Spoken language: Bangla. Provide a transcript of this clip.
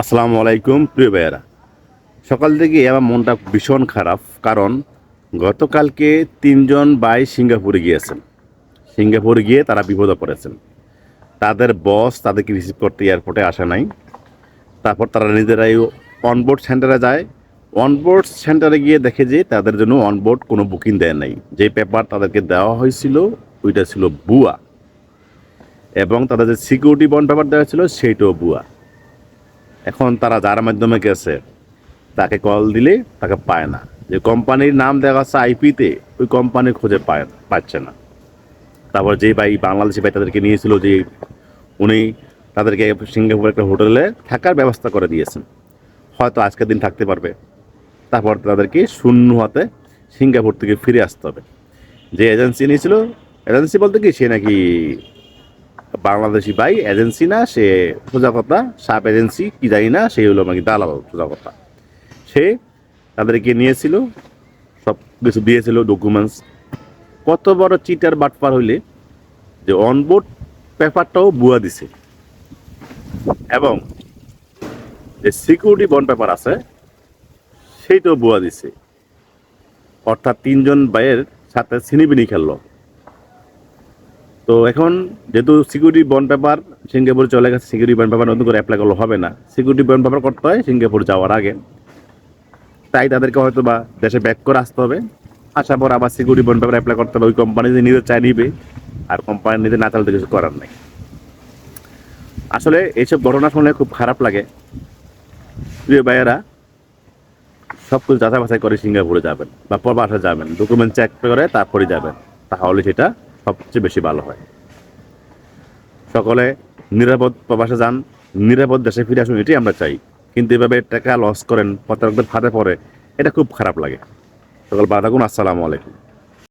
আসসালামু আলাইকুম, প্রিয় ভাইয়েরা। সকাল থেকে আমার মনটা ভীষণ খারাপ, কারণ গতকালকে তিনজন ভাই সিঙ্গাপুরে গিয়েছেন। সিঙ্গাপুরে গিয়ে তারা বিপদে পড়েছেন। তাদের বস তাদেরকে রিসিভ করতে এয়ারপোর্টে আসে নাই। তারপর তারা নিজেরাই অনবোর্ড সেন্টারে যায়। অনবোর্ড সেন্টারে গিয়ে দেখে যে তাদের জন্য অনবোর্ড কোনো বুকিং দেয় নাই। যে পেপার তাদেরকে দেওয়া হয়েছিল, ওইটা ছিল বুয়া এবং তাদের যে সিকিউরিটি বন্ড পেপার দেওয়া ছিল, সেইটাও বুয়া এখন তারা যার মাধ্যমে গেছে, তাকে কল দিলে তাকে পায় না। যে কোম্পানির নাম দেওয়া আছে আইপিতে ওই কোম্পানি খুঁজে পায়, পাচ্ছে না। তারপর যে ভাই বাংলাদেশি ভাই তাদেরকে নিয়েছিল, যে উনি তাদেরকে সিঙ্গাপুর একটা হোটেলে থাকার ব্যবস্থা করে দিয়েছেন। হয়তো আজকের দিন থাকতে পারবে। তারপর তাদেরকে শূন্য হাতে সিঙ্গাপুর থেকে ফিরে আসতে হবে। যে এজেন্সি নিয়েছিল এজেন্সি বলতে কি, সে নাকি বাংলাদেশি ভাই এজেন্সি না, সে সোজা কথা সাপ এজেন্সি কি জানি না, সেই হলো নাকি দালাল সোজা কথা সে তাদেরকে নিয়েছিল, সব কিছু দিয়েছিল ডকুমেন্টস কত বড় চিটার বাটপার হইলে যে অনবোর্ড পেপারটাও বুয়া দিছে। এবং যে সিকিউরিটি বন্ড পেপার আছে, সেইটাও বুয়া দিছে। অর্থাৎ তিনজন ভাইয়ের সাথে ছিনিবিনি খেললো। তো এখন যেহেতু সিকিউরিটি বন্ড পেপার সিঙ্গাপুর চলে গেছে সিকিউরিটি বন্ড পেপার নতুন করে অ্যাপ্লাই করলে হবে না। সিকিউরিটি বন্ড পেপার করতে হয় সিঙ্গাপুর যাওয়ার আগে। তাই তাদেরকে হয়তো বা দেশে ব্যাক করে আসতে হবে। আসার পর আবার সিকিউরিটি বন্ড পেপার অ্যাপ্লাই করতে হবে। ওই কোম্পানি যে নিজে চাই নিবে, আর কোম্পানি নিজে না চালতে কিছু করার নেই। আসলে এইসব ঘটনা শুনলে খুব খারাপ লাগে। প্রিয় ভাইয়েরা সব কিছু যাচাই বাছাই করে সিঙ্গাপুরে যাবেন বা প্রবাসে যাবেন। ডকুমেন্ট চেক করে তারপরে যাবেন। তাহলে সেটা সবচেয়ে বেশি ভালো হয়। সকলে নিরাপদ প্রবাসে যান, নিরাপদ দেশে ফিরে আসুন, এটাই আমরা চাই। কিন্তু এভাবে টাকা লস করেন, প্রতারকদের ফাঁদে পড়ে, এটা খুব খারাপ লাগে। সকল বাধাগুন আসসালামু আলাইকুম।